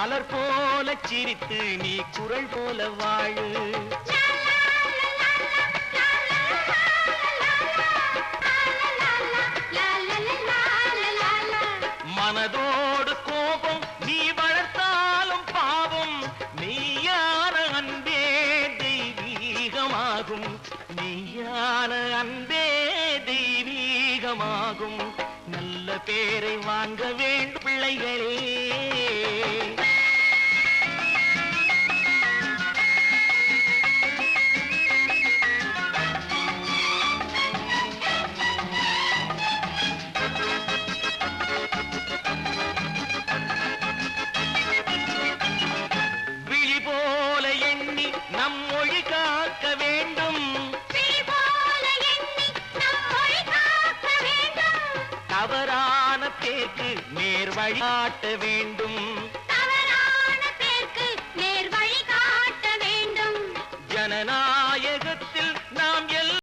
மலர் போல சிரித்து நீ குரல் போல வாழு. மனதோடு கோபம் நீ வளர்த்தாலும் பாவம் நீயான அன்பே தெய்வீகமாகும். நீயான அன்பே தெய்வீகமாகும். நல்ல பேரை வாங்க வேண்டும் பிள்ளைகளே. தவறான பேர்க்கு நேர் வழிகாட்ட வேண்டும். தவறான பேர்க்கு நேர் வழிகாட்ட வேண்டும். ஜனநாயக